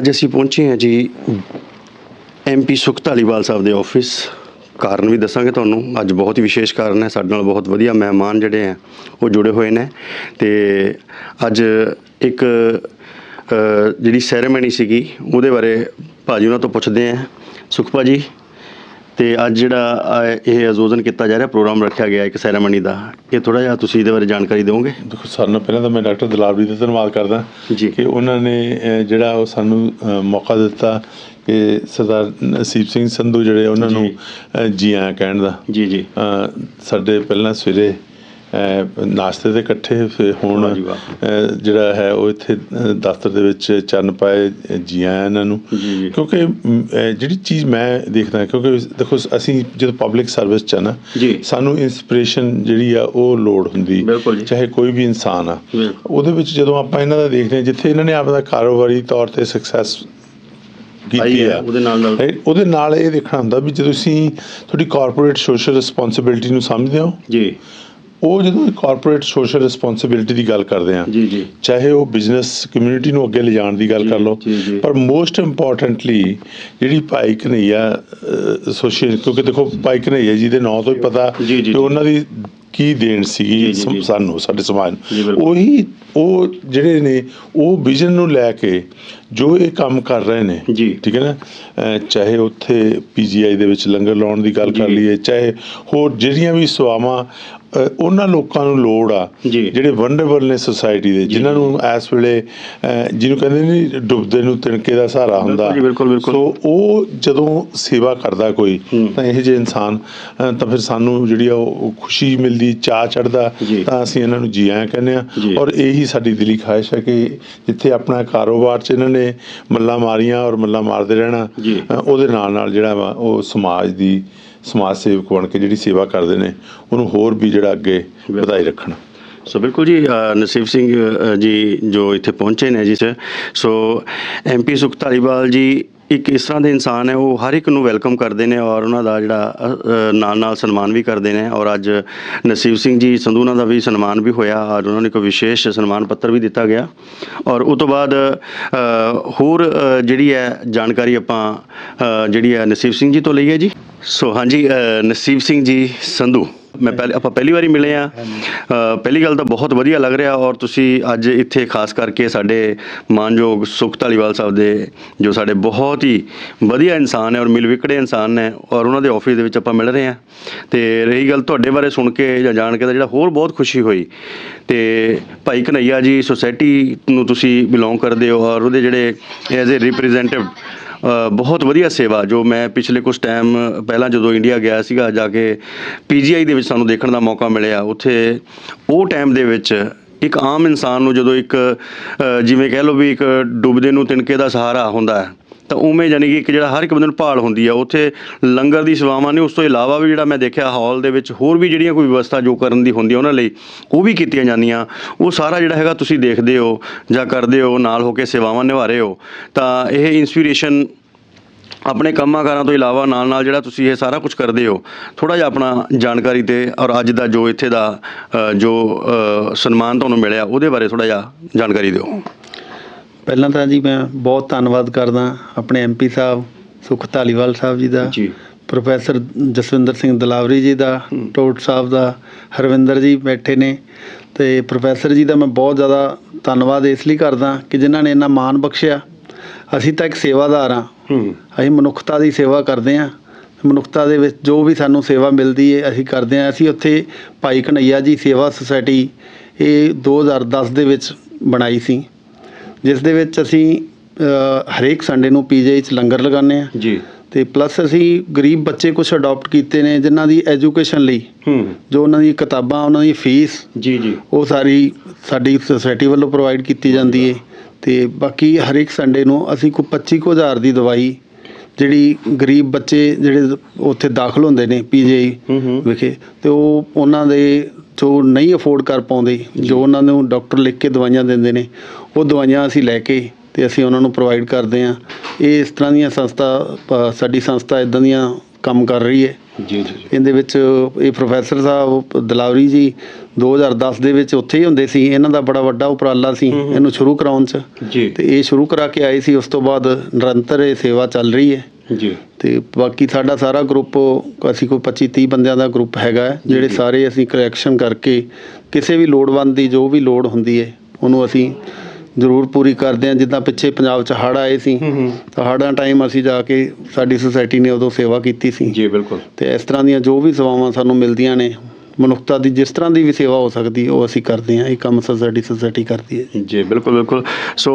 ਅੱਜ ਅਸੀਂ ਪਹੁੰਚੇ ਹਾਂ ਜੀ ਐਮਪੀ ਸੁਖ ਧਾਲੀਵਾਲ ਸਾਹਿਬ ਦੇ ਆਫਿਸ ਕਾਰਨ ਵੀ ਦੱਸਾਂਗੇ ਤੁਹਾਨੂੰ, ਅੱਜ ਬਹੁਤ ਹੀ ਵਿਸ਼ੇਸ਼ ਕਾਰਨ ਹੈ, ਸਾਡੇ ਨਾਲ ਬਹੁਤ ਵਧੀਆ ਮਹਿਮਾਨ ਜਿਹੜੇ ਆ ਉਹ ਜੁੜੇ ਹੋਏ ਨੇ। ਤੇ ਅੱਜ ਇੱਕ ਜਿਹੜੀ ਸੈਰੇਮਨੀ ਸੀਗੀ, ਉਹਦੇ ਬਾਰੇ ਭਾਜੀ ਉਹਨਾਂ ਤੋਂ ਪੁੱਛਦੇ ਆ ਸੁਖ ਭਾਜੀ ਤੇ ਅੱਜ ਜਿਹੜਾ ਇਹ ਆਯੋਜਨ ਕੀਤਾ ਜਾ ਰਿਹਾ ਪ੍ਰੋਗਰਾਮ ਰੱਖਿਆ ਗਿਆ ਇੱਕ ਸੈਰੇਮਨੀ ਦਾ ਇਹ ਥੋੜਾ ਜਿਹਾ ਤੁਸੀਂ ਇਹਦੇ ਬਾਰੇ ਜਾਣਕਾਰੀ ਦਿਓਗੇ? ਦੇਖੋ ਨਾਲੋਂ ਪਹਿਲਾਂ ਤਾਂ ਮੈਂ ਡਾਕਟਰ ਦਲਾਵਰੀ ਦਾ ਧੰਨਵਾਦ ਕਰਦਾ ਜੀ। ਕਿ ਉਹਨਾਂ ਨੇ ਜਿਹੜਾ ਉਹ ਸਾਨੂੰ ਮੌਕਾ ਦਿੱਤਾ ਕਿ ਸਰਦਾਰ ਨਸੀਬ ਸਿੰਘ ਸੰਧੂ ਜਿਹੜੇ ਉਹਨਾਂ ਨੂੰ ਜੀ। ਆਇਆਂ ਕਹਿਣ ਦਾ। ਜੀ ਜੀ। ਸਾਡੇ ਪਹਿਲਾਂ ਸਵੇਰੇ ਨਾਸ਼ਤੇ ਤੇ ਇਕੱਠੇ ਹੁਣ ਜਿਹੜਾ ਹੈ ਉਹ ਇੱਥੇ ਦਫ਼ਤਰ ਦੇ ਵਿੱਚ ਚਰਨ ਪਾਏ ਅਹ, ਜੀ ਆਇਆਂ ਇਹਨਾਂ ਨੂੰ। ਕਿਉਂਕਿ ਜਿਹੜੀ ਚੀਜ਼ ਮੈਂ ਦੇਖਦਾ ਕਿਉਂਕਿ ਦੇਖੋ ਅਸੀਂ ਜਦੋਂ ਪਬਲਿਕ ਸਰਵਿਸ ਚ ਨਾ। ਸਾਨੂੰ ਇਨਸਪੀਰੇਸ਼ਨ ਜਿਹੜੀ ਆ ਉਹ ਲੋੜ ਹੁੰਦੀ। ਚਾਹੇ ਕੋਈ ਵੀ ਇਨਸਾਨ ਆ। ਉਹਦੇ ਵਿੱਚ ਜਦੋਂ ਆਪਾਂ ਇਹਨਾਂ ਦਾ ਦੇਖਦੇ ਹਾਂ ਜਿੱਥੇ ਇਹਨਾਂ ਨੇ ਆਪਦਾ ਕਾਰੋਬਾਰੀ ਤੌਰ ਤੇ ਸਕਸੈਸ ਕੀਤੀ ਆ ਉਹਦੇ ਨਾਲ ਨਾਲ? ਉਹਦੇ ਨਾਲ ਇਹ ਦੇਖਣਾ ਹੁੰਦਾ ਵੀ ਜਦੋਂ ਤੁਸੀਂ ਤੁਹਾਡੀ ਕਾਰਪੋਰੇਟ ਸੋਸ਼ਲ ਰਿਸਪੌਂਸਿਬਿਲਟੀ ਨੂੰ ਸਮਝਦੇ ਹੋ ਜੀ ਉਹ ਜਦੋਂ ਕਾਰਪੋਰੇਟ ਸੋਸ਼ਲ ਰਿਸਪੌਂਸਿਬਿਲਟੀ ਦੀ ਗੱਲ ਕਰਦੇ ਆ ਜੀ ਜੀ ਚਾਹੇ ਉਹ ਬਿਜ਼ਨਸ ਕਮਿਊਨਿਟੀ ਨੂੰ ਅੱਗੇ ਲਿਜਾਣ ਦੀ ਗੱਲ ਕਰ ਲਓ। ਪਰ ਮੋਸਟ ਇੰਪੋਰਟੈਂਟਲੀ ਜਿਹੜੀ ਭਾਈ ਕਨਈਆ ਐਸੋਸੀਏਸ਼ਨ ਕਿਉਂਕਿ ਦੇਖੋ ਭਾਈ ਕਨਈਆ ਜੀ ਦੇ ਨਾਂ ਤੋਂ ਹੀ ਪਤਾ ਕਿ। ਉਹਨਾਂ ਦੀ ਕੀ ਦੇਣ ਸੀਗੀ। ਸਾਨੂੰ ਸਾਡੇ ਸਮਾਜ ਨੂੰ। ਉਹੀ ਉਹ ਜਿਹੜੇ ਨੇ ਉਹ ਵਿਜ਼ਨ ਨੂੰ ਲੈ ਕੇ ਜੋ ਇਹ ਕੰਮ ਕਰ ਰਹੇ ਨੇ ਜੀ। ਠੀਕ ਹੈ ਨਾ ਚਾਹੇ ਉੱਥੇ ਪੀਜੀਆਈ ਦੇ ਵਿੱਚ ਲੰਗਰ ਲਾਉਣ ਦੀ ਗੱਲ ਕਰ ਜੀ। ਲਈਏ ਚਾਹੇ ਹੋਰ ਜਿਹੜੀਆਂ ਵੀ ਸੇਵਾਵਾਂ ਉਹਨਾਂ ਲੋਕਾਂ ਨੂੰ ਲੋੜ ਆ ਜੀ। ਜਿਹੜੇ ਵਨਰੇਬਲ ਨੇ ਸੋਸਾਇਟੀ ਦੇ ਜਿਨ੍ਹਾਂ ਨੂੰ ਇਸ ਵੇਲੇ ਜਿਹਨੂੰ ਕਹਿੰਦੇ ਨੇ ਡੁੱਬਦੇ ਨੂੰ ਤਿਣਕੇ ਦਾ ਸਹਾਰਾ ਹੁੰਦਾ ਜੀ। ਸੋ ਉਹ ਜਦੋਂ ਸੇਵਾ ਕਰਦਾ ਕੋਈ। ਤਾਂ ਇਹ ਜਿਹੇ ਇਨਸਾਨ ਤਾਂ ਫਿਰ ਸਾਨੂੰ ਜਿਹੜੀ ਆ ਉਹ ਖੁਸ਼ੀ ਮਿਲਦੀ ਚਾਹ ਚੜਦਾ ਜੀ। ਤਾਂ ਅਸੀਂ ਇਹਨਾਂ ਨੂੰ ਜੀ ਆਇਆਂ ਕਹਿੰਦੇ ਆ ਜੀ। ਔਰ ਇਹੀ ਸਾਡੀ ਦਿਲੀ ਖਾਹਿਸ਼ ਹੈ ਕਿ ਜਿੱਥੇ ਆਪਣਾ ਕਾਰੋਬਾਰ 'ਚ ਇਹਨਾਂ ਨੇ ਮੱਲਾਂ ਮਾਰੀਆਂ ਔਰ ਮੱਲਾਂ ਮਾਰਦੇ ਰਹਿਣਾ ਉਹਦੇ ਨਾਲ ਨਾਲ ਜਿਹੜਾ ਵਾ ਉਹ ਸਮਾਜ ਦੀ ਸਮਾਜ ਸੇਵਕ ਬਣ ਕੇ ਜਿਹੜੀ ਸੇਵਾ ਕਰਦੇ ਨੇ ਉਹਨੂੰ ਹੋਰ ਵੀ ਜਿਹੜਾ ਅੱਗੇ ਵਧਾਈ ਰੱਖਣ। ਸੋ ਬਿਲਕੁਲ ਜੀ ਨਸੀਬ ਸਿੰਘ ਜੀ ਜੋ ਇੱਥੇ ਪਹੁੰਚੇ ਨੇ ਜੀ ਸ- ਐਮਪੀ ਸੁਖ ਧਾਲੀਵਾਲ ਜੀ ਇੱਕ ਇਸ ਤਰ੍ਹਾਂ ਦੇ ਇਨਸਾਨ ਹੈ, ਉਹ ਹਰ ਇੱਕ ਨੂੰ ਵੈਲਕਮ ਕਰਦੇ ਨੇ ਔਰ ਉਹਨਾਂ ਦਾ ਜਿਹੜਾ ਨਾਲ ਨਾਲ ਸਨਮਾਨ ਵੀ ਕਰਦੇ ਨੇ ਔਰ ਅੱਜ ਨਸੀਬ ਸਿੰਘ ਜੀ ਸੰਧੂ ਉਹਨਾਂ ਦਾ ਵੀ ਸਨਮਾਨ ਵੀ ਹੋਇਆ ਔਰ ਉਹਨਾਂ ਨੂੰ ਇੱਕ ਵਿਸ਼ੇਸ਼ ਸਨਮਾਨ ਪੱਤਰ ਵੀ ਦਿੱਤਾ ਗਿਆ ਔਰ ਉਸ ਤੋਂ ਬਾਅਦ ਹੋਰ ਜਿਹੜੀ ਹੈ ਜਾਣਕਾਰੀ ਆਪਾਂ ਜਿਹੜੀ ਹੈ ਨਸੀਬ ਸਿੰਘ ਜੀ ਤੋਂ ਲਈ ਹੈ ਜੀ। ਸੋ ਹਾਂਜੀ ਨਸੀਬ ਸਿੰਘ ਜੀ ਸੰਧੂ। ਮੈਂ ਪਹਿਲੇ ਆਪਾਂ ਪਹਿਲੀ ਵਾਰੀ ਮਿਲੇ ਆ ਪਹਿਲੀ ਗੱਲ ਤਾਂ ਬਹੁਤ ਵਧੀਆ ਲੱਗ ਰਿਹਾ ਔਰ ਤੁਸੀਂ ਅੱਜ ਇੱਥੇ ਖਾਸ ਕਰਕੇ ਸਾਡੇ ਮਾਨਯੋਗ ਸੁਖ ਧਾਲੀਵਾਲ ਸਾਹਿਬ ਦੇ ਜੋ ਸਾਡੇ ਬਹੁਤ ਹੀ ਵਧੀਆ ਇਨਸਾਨ ਹੈ ਔਰ ਮਿਲ ਵਿਕੜੇ ਇਨਸਾਨ ਨੇ ਔਰ ਉਹਨਾਂ ਦੇ ਆਫਿਸ ਦੇ ਵਿੱਚ ਆਪਾਂ ਮਿਲ ਰਹੇ ਆ ਤੇ ਰਹੀ ਗੱਲ ਤੁਹਾਡੇ ਬਾਰੇ ਸੁਣ ਕੇ ਜਾਂ ਜਾਣ ਕੇ ਤਾਂ ਜਿਹੜਾ ਹੋਰ ਬਹੁਤ ਖੁਸ਼ੀ ਹੋਈ। ਤੇ ਭਾਈ ਕਨਈਆ ਜੀ ਸੁਸਾਇਟੀ ਨੂੰ ਤੁਸੀਂ ਬਿਲੋਂਗ ਕਰਦੇ ਹੋ ਔਰ ਉਹਦੇ ਜਿਹੜੇ ਐਜ਼ ਅ ਰਿਪਰੈਜ਼ੈਂਟੇਟਿਵ ਬਹੁਤ ਵਧੀਆ ਸੇਵਾ ਜੋ ਮੈਂ ਪਿਛਲੇ ਕੁਝ ਟਾਈਮ ਪਹਿਲਾਂ ਜਦੋਂ ਇੰਡੀਆ ਗਿਆ ਸੀਗਾ, ਜਾ ਕੇ ਪੀਜੀਆਈ ਦੇ ਵਿੱਚ ਸਾਨੂੰ ਦੇਖਣ ਦਾ ਮੌਕਾ ਮਿਲਿਆ। ਉੱਥੇ ਉਹ ਟਾਈਮ ਦੇ ਵਿੱਚ ਇੱਕ ਆਮ ਇਨਸਾਨ ਨੂੰ ਜਦੋਂ ਇੱਕ ਜਿਵੇਂ ਕਹਿ ਲਓ ਵੀ ਇੱਕ ਡੁੱਬਦੇ ਨੂੰ ਤਿਣਕੇ ਦਾ ਸਹਾਰਾ ਹੁੰਦਾ ਹੈ ਤਾਂ ਉਵੇਂ ਯਾਨੀ ਕਿ ਇੱਕ ਜਿਹੜਾ ਹਰ ਇੱਕ ਬੰਦੇ ਨੂੰ ਭਾਲ ਹੁੰਦੀ ਆ, ਉੱਥੇ ਲੰਗਰ ਦੀ ਸੇਵਾਵਾਂ ਨੇ, ਉਸ ਤੋਂ ਇਲਾਵਾ ਵੀ ਜਿਹੜਾ ਮੈਂ ਦੇਖਿਆ ਹਾਲ ਦੇ ਵਿੱਚ ਹੋਰ ਵੀ ਜਿਹੜੀਆਂ ਕੋਈ ਵਿਵਸਥਾ ਜੋ ਕਰਨ ਦੀ ਹੁੰਦੀ ਆ, ਉਹਨਾਂ ਲਈ ਉਹ ਵੀ ਕੀਤੀਆਂ ਜਾਂਦੀਆਂ। ਉਹ ਸਾਰਾ ਜਿਹੜਾ ਹੈਗਾ ਤੁਸੀਂ ਦੇਖਦੇ ਹੋ ਜਾਂ ਕਰਦੇ ਹੋ, ਨਾਲ ਹੋ ਕੇ ਸੇਵਾਵਾਂ ਨਿਭਾ ਰਹੇ ਹੋ, ਤਾਂ ਇਹ ਇਨਸਪੀਰੇਸ਼ਨ ਆਪਣੇ ਕੰਮਾਂ ਕਾਰਾਂ ਤੋਂ ਇਲਾਵਾ ਨਾਲ ਨਾਲ ਜਿਹੜਾ ਤੁਸੀਂ ਇਹ ਸਾਰਾ ਕੁਝ ਕਰਦੇ ਹੋ ਥੋੜਾ ਜਿਹਾ ਆਪਣਾ ਜਾਣਕਾਰੀ ਤੇ ਔਰ ਅੱਜ ਦਾ ਜੋ ਇੱਥੇ ਦਾ ਜੋ ਸਨਮਾਨ ਤੁਹਾਨੂੰ ਮਿਲਿਆ, ਉਹਦੇ ਬਾਰੇ ਥੋੜਾ ਜਿਹਾ ਜਾਣਕਾਰੀ ਦਿਓ। ਪਹਿਲਾਂ ਤਾਂ ਜੀ ਮੈਂ ਬਹੁਤ ਧੰਨਵਾਦ ਕਰਦਾ ਆਪਣੇ ਐਮਪੀ ਸਾਹਿਬ ਸੁਖ ਧਾਲੀਵਾਲ ਸਾਹਿਬ ਜੀ ਦਾ ਜੀ। ਪ੍ਰੋਫੈਸਰ ਜਸਵਿੰਦਰ ਸਿੰਘ ਦਲਾਵਰੀ ਜੀ ਦਾ ਟੋਟ ਸਾਹਿਬ ਦਾ ਹਰਵਿੰਦਰ ਜੀ ਬੈਠੇ ਨੇ ਤੇ ਪ੍ਰੋਫੈਸਰ ਜੀ ਦਾ ਮੈਂ ਬਹੁਤ ਜ਼ਿਆਦਾ ਧੰਨਵਾਦ ਇਸ ਲਈ ਕਰਦਾ ਕਿ ਜਿਨ੍ਹਾਂ ਨੇ ਇੰਨਾ ਮਾਣ ਬਖਸ਼ਿਆ। ਅਸੀਂ ਤਾਂ ਇੱਕ ਸੇਵਾਦਾਰ ਹਾਂ। ਹੂੰ। ਅਸੀਂ ਮਨੁੱਖਤਾ ਦੀ ਸੇਵਾ ਕਰਦੇ ਹਾਂ। ਮਨੁੱਖਤਾ ਦੇ ਵਿੱਚ ਜੋ ਵੀ ਸਾਨੂੰ ਸੇਵਾ ਮਿਲਦੀ ਹੈ ਅਸੀਂ ਕਰਦੇ ਹਾਂ। ਅਸੀਂ ਉੱਥੇ ਭਾਈ ਕਨਈਆ ਜੀ ਸੇਵਾ ਸੁਸਾਇਟੀ ਇਹ 2010 ਦੇ ਵਿੱਚ ਬਣਾਈ ਸੀ। ਜਿਸ ਦੇ ਵਿੱਚ ਅਸੀਂ ਹਰੇਕ ਸੰਡੇ ਨੂੰ ਪੀਜੀਆਈ ਚ ਲੰਗਰ ਲਗਾਉਂਦੇ ਹਾਂ। ਜੀ। ਤੇ ਪਲੱਸ ਅਸੀਂ ਗਰੀਬ ਬੱਚੇ ਕੁਝ ਅਡਾਪਟ ਕੀਤੇ ਨੇ ਜਿਨ੍ਹਾਂ ਦੀ ਐਜੂਕੇਸ਼ਨ ਲਈ। ਹੂੰ। ਜੋ ਉਹਨਾਂ ਦੀ ਕਿਤਾਬਾਂ ਉਹਨਾਂ ਦੀ ਫੀਸ ਜੀ ਜੀ। ਉਹ ਸਾਰੀ ਸਾਡੀ ਸੁਸਾਇਟੀ ਵੱਲੋਂ ਪ੍ਰੋਵਾਈਡ ਕੀਤੀ ਜਾਂਦੀ ਹੈ ਤੇ ਬਾਕੀ ਹਰੇਕ ਸੰਡੇ ਨੂੰ ਅਸੀਂ ਕੋਈ 25 ਕੁ ਹਜ਼ਾਰ ਦੀ ਦਵਾਈ ਜਿਹੜੀ ਗਰੀਬ ਬੱਚੇ ਜਿਹੜੇ ਉੱਥੇ ਦਾਖਲ ਹੁੰਦੇ ਨੇ ਪੀਜੀਆਈ ਵਿਖੇ ਤੇ ਉਹ ਉਹਨਾਂ ਦੇ ਜੋ ਨਹੀਂ ਅਫੋਰਡ ਕਰ ਪਾਉਂਦੇ ਜੋ। ਉਹਨਾਂ ਨੂੰ ਡਾਕਟਰ ਲਿਖ ਕੇ ਦਵਾਈਆਂ ਦਿੰਦੇ ਨੇ ਉਹ ਦਵਾਈਆਂ ਅਸੀਂ ਲੈ ਕੇ ਤੇ ਅਸੀਂ ਉਹਨਾਂ ਨੂੰ ਪ੍ਰੋਵਾਈਡ ਕਰਦੇ ਹਾਂ। ਇਹ ਇਸ ਤਰ੍ਹਾਂ ਦੀਆਂ ਸੰਸਥਾ ਸਾਡੀ ਸੰਸਥਾ ਇਦਾਂ ਦੀਆਂ ਕੰਮ ਕਰ ਰਹੀ ਹੈ। ਜੀ ਜੀ ਇਹਦੇ ਵਿੱਚ ਇਹ ਪ੍ਰੋਫੈਸਰ ਸਾਹਿਬ ਦਲਾਵਰੀ ਜੀ 2010 ਦੇ ਵਿੱਚ ਉੱਥੇ ਹੀ ਹੁੰਦੇ ਸੀ। ਇਹਨਾਂ ਦਾ ਬੜਾ ਵੱਡਾ ਉਪਰਾਲਾ ਸੀ ਇਹਨੂੰ ਸ਼ੁਰੂ ਕਰਾਉਣ 'ਚ। ਤੇ ਇਹ ਸ਼ੁਰੂ ਕਰਾ ਕੇ ਆਏ ਸੀ ਉਸ ਤੋਂ ਬਾਅਦ ਨਿਰੰਤਰ ਇਹ ਸੇਵਾ ਚੱਲ ਰਹੀ ਹੈ। ਜੀ। ਤੇ ਬਾਕੀ ਸਾਡਾ ਸਾਰਾ ਗਰੁੱਪ ਅਸੀਂ ਕੋਈ 25 30 ਬੰਦਿਆਂ ਦਾ ਗਰੁੱਪ ਹੈਗਾ ਹੈ, ਜਿਹੜੇ ਸਾਰੇ ਅਸੀਂ ਕਲੈਕਸ਼ਨ ਕਰਕੇ ਕਿਸੇ ਵੀ ਲੋੜਵੰਦ ਦੀ ਜੋ ਵੀ ਲੋੜ ਹੁੰਦੀ ਹੈ ਉਹਨੂੰ ਅਸੀਂ ਜ਼ਰੂਰ ਪੂਰੀ ਕਰਦੇ ਹਾਂ। ਜਿੱਦਾਂ ਪਿੱਛੇ ਪੰਜਾਬ 'ਚ ਹੜ੍ਹ ਆਏ ਸੀ ਤਾਂ ਹੜ੍ਹਾਂ ਟਾਈਮ ਅਸੀਂ ਜਾ ਕੇ ਸਾਡੀ ਸੁਸਾਇਟੀ ਨੇ ਉਦੋਂ ਸੇਵਾ ਕੀਤੀ ਸੀ। ਜੀ ਬਿਲਕੁਲ। ਤੇ ਇਸ ਤਰ੍ਹਾਂ ਦੀਆਂ ਜੋ ਵੀ ਸੇਵਾਵਾਂ ਸਾਨੂੰ ਮਿਲਦੀਆਂ ਨੇ ਮਨੁੱਖਤਾ ਦੀ ਜਿਸ ਤਰ੍ਹਾਂ ਦੀ ਵੀ ਸੇਵਾ ਹੋ ਸਕਦੀ ਉਹ ਅਸੀਂ ਕਰਦੇ ਹਾਂ, ਇਹ ਕੰਮ ਸੁਸਾਇਟੀ ਸੁਸਾਇਟੀ ਕਰਦੀ ਹੈ ਜੀ। ਬਿਲਕੁਲ ਬਿਲਕੁਲ। ਸੋ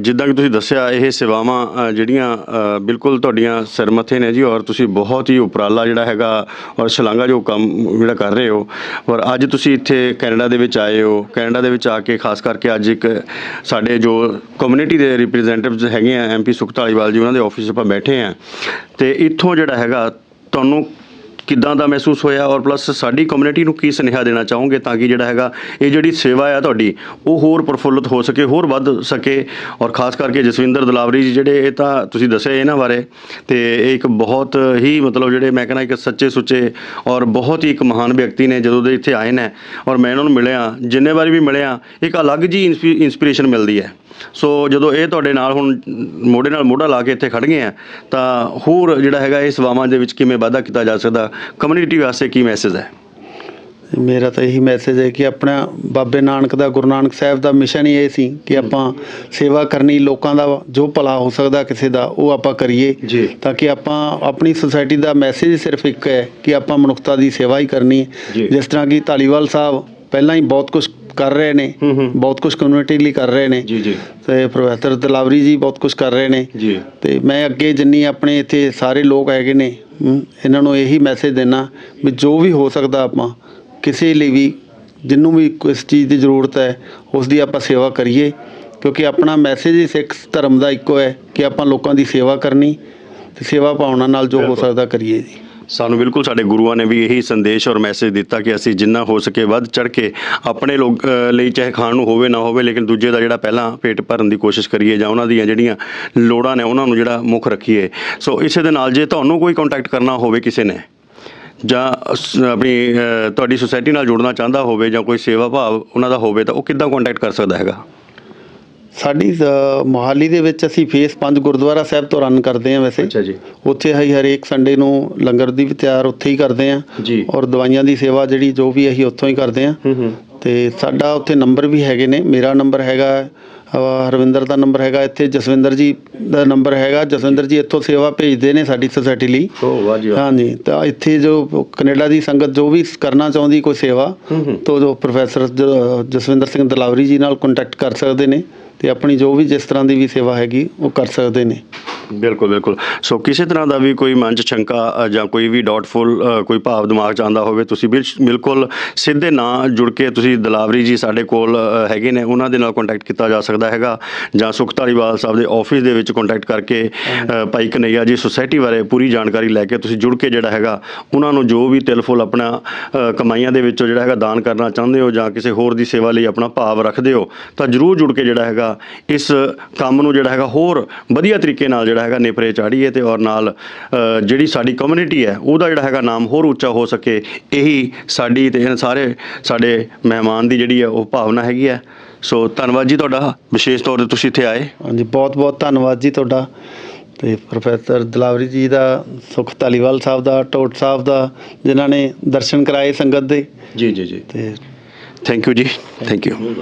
ਜਿੱਦਾਂ ਕਿ ਤੁਸੀਂ ਦੱਸਿਆ, ਇਹ ਸੇਵਾਵਾਂ ਜਿਹੜੀਆਂ ਬਿਲਕੁਲ ਤੁਹਾਡੀਆਂ ਸਿਰ ਮੱਥੇ ਨੇ ਜੀ, ਔਰ ਤੁਸੀਂ ਬਹੁਤ ਹੀ ਉਪਰਾਲਾ ਜਿਹੜਾ ਹੈਗਾ, ਔਰ ਸ਼ਲਾਘਾ ਜੋ ਕੰਮ ਜਿਹੜਾ ਕਰ ਰਹੇ ਹੋ, ਔਰ ਅੱਜ ਤੁਸੀਂ ਇੱਥੇ ਕੈਨੇਡਾ ਦੇ ਵਿੱਚ ਆਏ ਹੋ। ਕੈਨੇਡਾ ਦੇ ਵਿੱਚ ਆ ਕੇ, ਖਾਸ ਕਰਕੇ ਅੱਜ ਇੱਕ ਸਾਡੇ ਜੋ ਕਮਿਊਨਿਟੀ ਦੇ ਰਿਪਰੈਜ਼ੈਂਟੇਟਿਵਸ ਹੈਗੇ ਆ ਐਮਪੀ ਸੁਖਤਾਲੀਵਾਲ ਜੀ, ਉਹਨਾਂ ਦੇ ਆਫਿਸ 'ਚ ਆਪਾਂ ਬੈਠੇ ਆ। ਤੇ ਇੱਥੋਂ ਜਿਹੜਾ ਹੈਗਾ, ਤੁਹਾਨੂੰ ਕਿੱਦਾਂ ਦਾ ਮਹਿਸੂਸ ਹੋਇਆ ਔਰ ਪਲੱਸ ਸਾਡੀ ਕਮਿਊਨਿਟੀ ਨੂੰ ਕੀ ਸੁਨੇਹਾ ਦੇਣਾ ਚਾਹੋਗੇ ਤਾਂ ਕਿ ਜਿਹੜਾ ਹੈਗਾ ਇਹ ਜਿਹੜੀ ਸੇਵਾ ਆ ਤੁਹਾਡੀ, ਉਹ ਹੋਰ ਪ੍ਰਫੁੱਲਤ ਹੋ ਸਕੇ, ਹੋਰ ਵੱਧ ਸਕੇ ਔਰ ਖਾਸ ਕਰਕੇ ਜਸਵਿੰਦਰ ਦਲਾਵਰੀ ਜੀ ਜਿਹੜੇ ਇਹ ਤਾਂ ਤੁਸੀਂ ਦੱਸਿਆ ਇਹਨਾਂ ਬਾਰੇ, ਤੇ ਇਹ ਇੱਕ ਬਹੁਤ ਹੀ ਮਤਲਬ ਜਿਹੜੇ ਮੈਂ ਕਹਿੰਦਾ ਇੱਕ ਸੱਚੇ ਸੁੱਚੇ ਔਰ ਬਹੁਤ ਹੀ ਇੱਕ ਮਹਾਨ ਵਿਅਕਤੀ ਨੇ ਜਦੋਂ ਦੇ ਇੱਥੇ ਆਏ ਨੇ ਔਰ ਮੈਂ ਇਹਨਾਂ ਨੂੰ ਮਿਲਿਆ, ਜਿੰਨੇ ਵਾਰੀ ਵੀ ਮਿਲਿਆ, ਇੱਕ ਅਲੱਗ ਜੀ ਇਨਸਪੀਰੇਸ਼ਨ ਮਿਲਦੀ ਹੈ। ਸੋ ਜਦੋਂ ਇਹ ਤੁਹਾਡੇ ਨਾਲ ਹੁਣ ਮੋਢੇ ਨਾਲ ਮੋਢਾ ਲਾ ਕੇ ਇੱਥੇ ਖੜ ਗਏ ਆ ਤਾਂ ਹੋਰ ਜਿਹੜਾ ਹੈਗਾ ਇਹ ਸੇਵਾਵਾਂ ਦੇ ਵਿੱਚ ਕਿਵੇਂ ਵਾਧਾ ਕੀਤਾ ਜਾ ਸਕਦਾ? ਕਮਿਊਨਿਟੀ ਵਾਸਤੇ ਕੀ ਮੈਸੇਜ ਹੈ? ਮੇਰਾ ਤਾਂ ਇਹੀ ਮੈਸੇਜ ਹੈ ਕਿ ਆਪਣਾ ਬਾਬੇ ਨਾਨਕ ਦਾ ਗੁਰੂ ਨਾਨਕ ਸਾਹਿਬ ਦਾ ਮਿਸ਼ਨ ਹੀ ਇਹ ਸੀ ਕਿ ਆਪਾਂ ਸੇਵਾ ਕਰਨੀ ਲੋਕਾਂ ਦਾ ਜੋ ਭਲਾ ਹੋ ਸਕਦਾ ਕਿਸੇ ਦਾ ਉਹ ਆਪਾਂ ਕਰੀਏ। ਤਾਂ ਕਿ ਆਪਾਂ ਆਪਣੀ ਸੁਸਾਇਟੀ ਦਾ ਮੈਸੇਜ ਸਿਰਫ ਇੱਕ ਹੈ ਕਿ ਆਪਾਂ ਮਨੁੱਖਤਾ ਦੀ ਸੇਵਾ ਹੀ ਕਰਨੀ। ਹੈ। ਜਿਸ ਤਰ੍ਹਾਂ ਕਿ ਧਾਲੀਵਾਲ ਸਾਹਿਬ ਪਹਿਲਾਂ ਹੀ ਬਹੁਤ ਕੁਝ ਕਰ ਰਹੇ ਨੇ। ਬਹੁਤ ਕੁਝ ਕਮਿਊਨਿਟੀ ਲਈ ਕਰ ਰਹੇ ਨੇ ਜੀ ਜੀ ਤੇ ਪ੍ਰੋਫੈਸਰ ਦਲਾਵਰੀ ਜੀ ਬਹੁਤ ਕੁਝ ਕਰ ਰਹੇ ਨੇ ਜੀ ਤੇ ਮੈਂ ਅੱਗੇ ਜਿੰਨੀ ਆਪਣੇ ਇੱਥੇ ਸਾਰੇ ਲੋਕ ਹੈਗੇ ਨੇ ਇਹਨਾਂ ਨੂੰ ਇਹੀ ਮੈਸੇਜ ਦੇਣਾ ਵੀ ਜੋ ਵੀ ਹੋ ਸਕਦਾ ਆਪਾਂ ਕਿਸੇ ਲਈ ਵੀ ਜਿੰਨੂੰ ਵੀ ਕਿਸ ਚੀਜ਼ ਦੀ ਜ਼ਰੂਰਤ ਹੈ ਉਸ ਦੀ ਆਪਾਂ ਸੇਵਾ ਕਰੀਏ ਕਿਉਂਕਿ ਆਪਣਾ ਮੈਸੇਜ ਹੀ ਸਿੱਖ ਧਰਮ ਦਾ ਇੱਕੋ ਹੈ ਕਿ ਆਪਾਂ ਲੋਕਾਂ ਦੀ ਸੇਵਾ ਕਰਨੀ ਤੇ ਸੇਵਾ ਭਾਵਨਾ ਨਾਲ ਜੋ ਹੋ। ਸਕਦਾ ਕਰੀਏ ਜੀ ਸਾਨੂੰ ਬਿਲਕੁਲ ਸਾਡੇ ਗੁਰੂਆਂ ਨੇ ਵੀ ਇਹੀ ਸੰਦੇਸ਼ ਔਰ ਮੈਸੇਜ ਦਿੱਤਾ ਕਿ ਅਸੀਂ ਜਿੰਨਾ ਹੋ ਸਕੇ ਵੱਧ ਚੜ ਕੇ ਆਪਣੇ ਲੋਕ ਲਈ ਚਾਹੇ ਖਾਣ ਨੂੰ ਹੋਵੇ ਨਾ ਹੋਵੇ, ਲੇਕਿਨ ਦੂਜੇ ਦਾ ਜਿਹੜਾ ਪਹਿਲਾਂ ਪੇਟ ਭਰਨ ਦੀ ਕੋਸ਼ਿਸ਼ ਕਰੀਏ ਜਾਂ ਉਹਨਾਂ ਦੀਆਂ ਜਿਹੜੀਆਂ ਲੋੜਾਂ ਨੇ ਉਹਨਾਂ ਨੂੰ ਜਿਹੜਾ ਮੁੱਖ ਰੱਖੀਏ। ਸੋ ਇਸੇ ਦੇ ਨਾਲ ਜੇ ਤੁਹਾਨੂੰ ਕੋਈ ਕੰਟੈਕਟ ਕਰਨਾ ਹੋਵੇ ਕਿਸੇ ਨੇ, ਜਾਂ ਆਪਣੀ ਤੁਹਾਡੀ ਸੁਸਾਇਟੀ ਨਾਲ ਜੁੜਨਾ ਚਾਹੁੰਦਾ ਹੋਵੇ ਜਾਂ ਕੋਈ ਸੇਵਾ ਭਾਵ ਉਹਨਾਂ ਦਾ ਹੋਵੇ ਤਾਂ ਉਹ ਕਿੱਦਾਂ ਕੰਟੈਕਟ ਕਰ ਸਕਦਾ ਹੈਗਾ? ਸਾਡੀ ਮੋਹਾਲੀ ਦੇ ਵਿੱਚ ਅਸੀਂ ਫੇਸ 5 ਗੁਰਦੁਆਰਾ ਸਾਹਿਬ ਤੋਂ ਰਨ ਕਰਦੇ ਹਾਂ ਵੈਸੇ। ਜੀ। ਉੱਥੇ ਅਸੀਂ ਹਰੇਕ ਸੰਡੇ ਨੂੰ ਲੰਗਰ ਦੀ ਵੀ ਤਿਆਰ ਉੱਥੇ ਹੀ ਕਰਦੇ ਹਾਂ। ਜੀ। ਔਰ ਦਵਾਈਆਂ ਦੀ ਸੇਵਾ ਜਿਹੜੀ ਜੋ ਵੀ ਅਸੀਂ ਉੱਥੋਂ ਹੀ ਕਰਦੇ ਹਾਂ। ਹੂੰ ਹੂੰ। ਤੇ ਸਾਡਾ ਉੱਥੇ ਨੰਬਰ ਵੀ ਹੈਗੇ ਨੇ। ਮੇਰਾ ਨੰਬਰ ਹੈਗਾ ਹਰਵਿੰਦਰ ਦਾ ਨੰਬਰ ਹੈਗਾ ਇੱਥੇ ਜਸਵਿੰਦਰ ਜੀ ਦਾ ਨੰਬਰ ਹੈਗਾ। ਜਸਵਿੰਦਰ ਜੀ ਇੱਥੋਂ ਸੇਵਾ ਭੇਜਦੇ ਨੇ ਸਾਡੀ ਸੁਸਾਇਟੀ ਲਈ। ਓ ਵਾਹ ਜੀ ਵਾਹ। ਹਾਂਜੀ ਤਾਂ ਇੱਥੇ ਜੋ ਕੈਨੇਡਾ ਦੀ ਸੰਗਤ ਜੋ ਵੀ ਕਰਨਾ ਚਾਹੁੰਦੀ ਕੋਈ ਸੇਵਾ ਹੂੰ ਹੂੰ। ਤੋ ਜੋ ਪ੍ਰੋਫੈਸਰ ਜਸਵਿੰਦਰ ਸਿੰਘ ਦਲਾਵਰੀ ਜੀ ਨਾਲ ਕੰਟੈਕਟ ਕਰ ਸਕਦੇ ਨੇ। ਅਤੇ ਆਪਣੀ ਜੋ ਵੀ ਜਿਸ ਤਰ੍ਹਾਂ ਦੀ ਵੀ ਸੇਵਾ ਹੈਗੀ ਉਹ ਕਰ ਸਕਦੇ ਨੇ। ਬਿਲਕੁਲ ਬਿਲਕੁਲ। ਸੋ ਕਿਸੇ ਤਰ੍ਹਾਂ ਦਾ ਵੀ ਕੋਈ ਮਨ 'ਚ ਸ਼ੰਕਾ ਅ, ਜਾਂ ਕੋਈ ਵੀ ਡਾਊਟਫੁਲ ਕੋਈ ਭਾਵ ਦਿਮਾਗ 'ਚ ਆਉਂਦਾ ਹੋਵੇ ਤੁਸੀਂ ਬਿਲ- ਬਿਲਕੁਲ ਸਿੱਧੇ ਨਾਂ ਜੁੜ ਕੇ ਤੁਸੀਂ ਦਲਾਵਰੀ ਜੀ ਸਾਡੇ ਕੋਲ ਅ, ਹੈਗੇ ਨੇ ਉਹਨਾਂ ਦੇ ਨਾਲ ਕੰਟੈਕਟ ਕੀਤਾ ਜਾ ਸਕਦਾ ਹੈਗਾ। ਜਾਂ ਸੁਖ ਧਾਲੀਵਾਲ ਸਾਹਿਬ ਦੇ ਆਫਿਸ ਦੇ ਵਿੱਚ ਕੰਟੈਕਟ ਕਰਕੇ ਅ, ਭਾਈ ਕਨਈਆ ਜੀ ਸੁਸਾਇਟੀ ਬਾਰੇ ਪੂਰੀ ਜਾਣਕਾਰੀ ਲੈ ਕੇ ਤੁਸੀਂ ਜੁੜ ਕੇ ਜਿਹੜਾ ਹੈਗਾ ਉਹਨਾਂ ਨੂੰ ਜੋ ਵੀ ਤਿਲ ਫੁੱਲ ਆਪਣਾ ਅ, ਕਮਾਈਆਂ ਦੇ ਵਿੱਚੋਂ ਜਿਹੜਾ ਹੈਗਾ ਦਾਨ ਕਰਨਾ ਚਾਹੁੰਦੇ ਹੋ ਜਾਂ ਕਿਸੇ ਹੋਰ ਦੀ ਸੇਵਾ ਲਈ ਆਪਣਾ ਭਾਵ ਰੱਖਦੇ ਹੋ ਤਾਂ ਜਰੂਰ ਜੁੜ ਕੇ ਜਿਹੜਾ ਹੈਗਾ ਇਸ ਕੰਮ ਨੂੰ ਜਿਹੜਾ ਹੈਗਾ ਹੋਰ ਵਧੀਆ ਤਰੀਕੇ ਨਾਲ ਜਿਹੜਾ ਹੈਗਾ ਨੇਪਰੇ ਚਾੜੀਏ ਤੇ ਔਰ ਨਾਲ ਜਿਹੜੀ ਸਾਡੀ ਕਮਿਊਨਿਟੀ ਹੈ ਉਹਦਾ ਜਿਹੜਾ ਹੈਗਾ ਨਾਮ ਹੋਰ ਉੱਚਾ ਹੋ ਸਕੇ ਇਹੀ ਸਾਡੀ ਤੇ ਇਹਨਾਂ ਸਾਰੇ ਸਾਡੇ ਮਹਿਮਾਨ ਦੀ ਜਿਹੜੀ ਹੈ ਉਹ ਭਾਵਨਾ ਹੈਗੀ ਹੈ। ਸੋ ਧੰਨਵਾਦ ਜੀ ਤੁਹਾਡਾ ਵਿਸ਼ੇਸ਼ ਤੌਰ ਤੇ ਤੁਸੀਂ ਇੱਥੇ ਆਏ। ਹਾਂਜੀ ਬਹੁਤ ਬਹੁਤ ਧੰਨਵਾਦ ਜੀ ਤੁਹਾਡਾ। ਤੇ ਪ੍ਰੋਫੈਸਰ ਦਲਾਵਰੀ ਜੀ ਦਾ ਸੁਖ ਧਾਲੀਵਾਲ ਸਾਹਿਬ ਦਾ ਟੋਟ ਸਾਹਿਬ ਦਾ ਜਿਨ੍ਹਾਂ ਨੇ ਦਰਸ਼ਨ ਕਰਾਏ ਸੰਗਤ ਦੇ। ਜੀ ਜੀ ਜੀ। ਤੇ ਥੈਂਕ ਯੂ ਜੀ ਥੈਂਕ ਯੂ